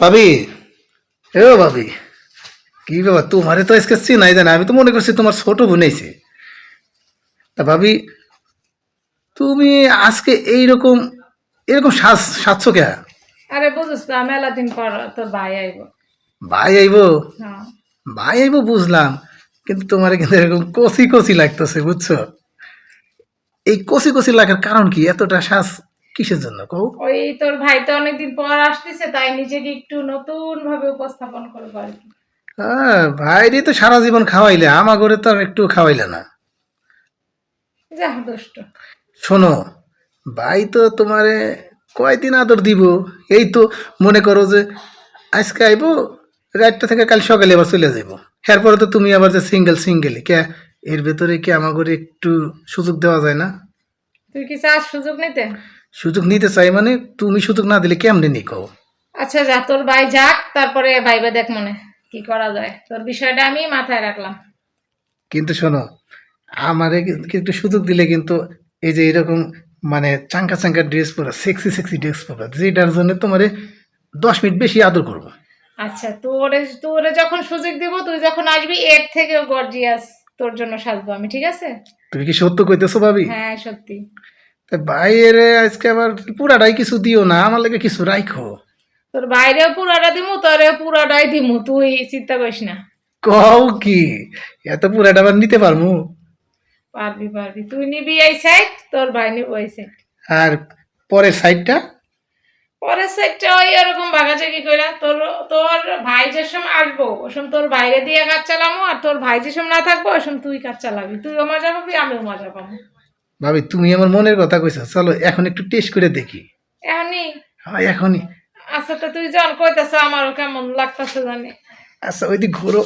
ভাবি। এ ও ভাবি কি বাবা তোমারে তো আজকে চিনাই জানা আমি তো মনে করছি তোমার ছোট বোন তা ভাবি তুমি আজকে এইরকম এরকম সাজ সাজছ কে? আরে বুঝছ না মেলা দিন পর তোর ভাই আইব। ভাই আইব? হ্যাঁ। ভাই আইব বুঝলাম কিন্তু তোমার কিন্তু এরকম কচি কচি লাগতেছে বুঝছ? এই কচি কচি লাগার কারণ কি? এতটা শ্বাস কিসের জন্য কও? ওই তোর ভাই তো অনেকদিন পর আসতেছে তাই নিজেকে একটু নতুন ভাবে উপস্থাপন করব আর কি। হ্যাঁ ভাইরে তো সারা জীবন খাওয়াইলে আমার ঘরে তো আর একটু খাওয়াইলে না। যা দুষ্ট। শোনো ভাই তো তোমারে কয়দিন আদর দিব? এই তো মনে করো যে আজকে আইবো রাতটা থেকে কাল সকালে আবার চলে যাইবো। এরপরে তো তুমি আবার যে সিঙ্গেল সিঙ্গেল কে এর ভেতরে কি আমার ঘরে একটু সুযোগ দেওয়া যায় না? তুই কি চাস সুযোগ নিতে? সুযোগ নিতে চাই মানে তুমি সুযোগ না দিলে কেমনে নি কও আচ্ছা যা তোর ভাই যাক তারপরে ভাইবা দেখ মনে কি করা যায়। তোর বিষয়টা আমি মাথায় রাখলাম। কিন্তু শোনো আমারে একটু সুযোগ দিলে কিন্তু এই যে এরকম মানে চাঙ্কা চাঙ্কা ড্রেস পরা সেক্সি সেক্সি ড্রেস পরা যেটার জন্য তোমারে দশ মিনিট বেশি আদর করব। আচ্ছা তোরে তোরে যখন সুযোগ দিব তুই যখন আসবি এর থেকেও গর্জিয়াস তোর জন্য সাজবো আমি ঠিক আছে? তুমি কি সত্য কইতেছো ভাবি? হ্যাঁ সত্যি। তা বাইরে আজকে আবার পুরাটাই কিছু দিও না আমার লাগে কিছু রাখো তোর বাইরেও পুরাটা দিমু তোরে পুরাটাই দিমু তুই চিন্তা করিস না। কও কি এত পুরাটা আবার নিতে পারব পারবি পারবি। তুই নিবি এই সাইড তোর ভাই নিবো এই সাইড আর পরের সাইডটা পরের সাইডটা ওই এরকম ভাগাচাকি কইরা তোর তোর ভাই যে সময় আসব ওই সময় তোর বাইরে দিয়ে কাজ চালামো আর তোর ভাই যে সময় না থাকব ওই সময় তুই কাজ চালাবি। তুইও মজা পাবি আমিও মজা পাবো। ভাবি তুমি আমার মনের কথা কইছো চলো এখন একটু টেস্ট করে দেখি। এখনই? হ্যাঁ এখনই। আচ্ছা তো তুই যখন কইতাছ আমারও কেমন লাগতাছে জানি। আচ্ছা ওই দিক ঘোরো।